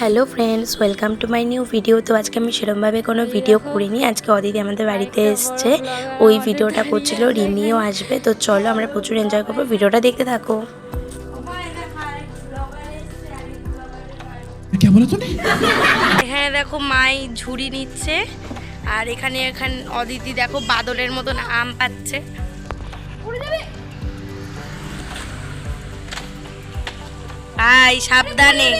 Hello friends welcome to my new video. তো আজকে আমি সেরমভাবে কোনো ভিডিও করিনি। আজকে অদিতি আমাদের বাড়িতে এসছে। ওই ভিডিওটা করছিল রিমিও আসবে। তো চলো আমরা প্রচুর এনজয় করব। ভিডিওটা দেখতে থাকো। হ্যাঁ দেখো মাই ঝুড়ি নিচ্ছে। আর এখানে এখান অদিতি দেখো বাদলের মতন আম পাচ্ছে। সাবধানে।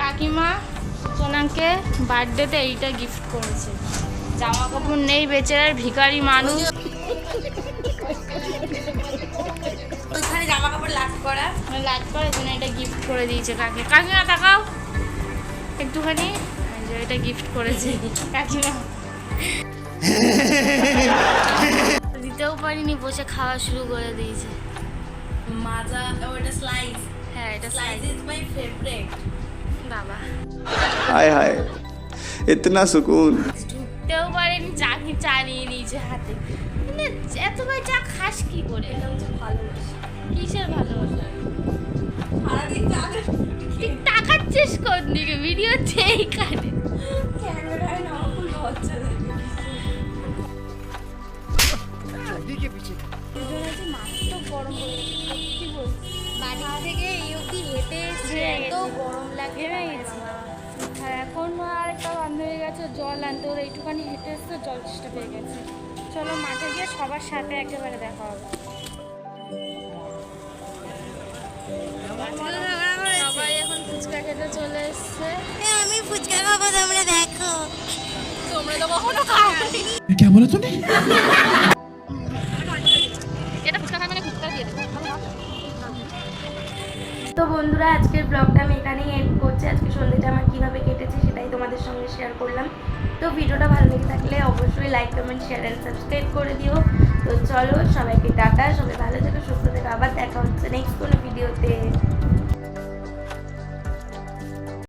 কাকিমা, সোনাকে বার্থডেতে এইটা গিফট করেছে। জামা কাপড় নেই বেচারার, ভিখারি মানুষ। জামা কাপড় লাগ করা। লাগ করে জন্য এটা গিফট করে দিয়েছে কাকি। কাকিমা, তাকাও। একটুখানি। এটা গিফট করেছে। কাকিমা। দিতেও পারিনি বসে খাওয়া শুরু করে দিয়েছে। মাজা ওটা স্লাইস হ্যাঁ এটা স্লাইস ইজ মাই ফেভারিট বাবা। হায় হায় ইতনা চালিয়ে নিয়েছে হাতে। মানে এত ভাই খাস কি করে? ভালোবাসি। কিসের ভালোবাসা? সারাদিন টাকাচ্ছিস কোন দিকে? ভিডিও চেয়ে কাটে দিকে পিছিয়ে বাড়ি থেকে হেঁটে হ্যাঁ। এত গরম লাগে আর এখন আর একটা বন্ধ হয়ে গেছে জল আনতে। ওরা একটুখানি হেঁটে এসে জল চেষ্টা পেয়ে গেছে। চলো মাঠে গিয়ে সবার সাথে একেবারে দেখা হবে। সবাই এখন ফুচকা খেতে চলে এসছে। হ্যাঁ, আমি ফুচকা খাব তোমরা দেখো। তোমরা কেমন তুমি তো বন্ধুরা, আজকের ব্লগটা আমি এখানেই এড করছি। আজকে সন্ধ্যেটা আমার কীভাবে কেটেছে সেটাই তোমাদের সঙ্গে শেয়ার করলাম। তো ভিডিওটা ভালো লেগে থাকলে অবশ্যই like comment share and subscribe করে দিও। তো চলো, সবাইকে টাটা, সবাই ভালো থেকে, সুস্থ থেকে, আবার দেখা হচ্ছে নেক্সট কোনো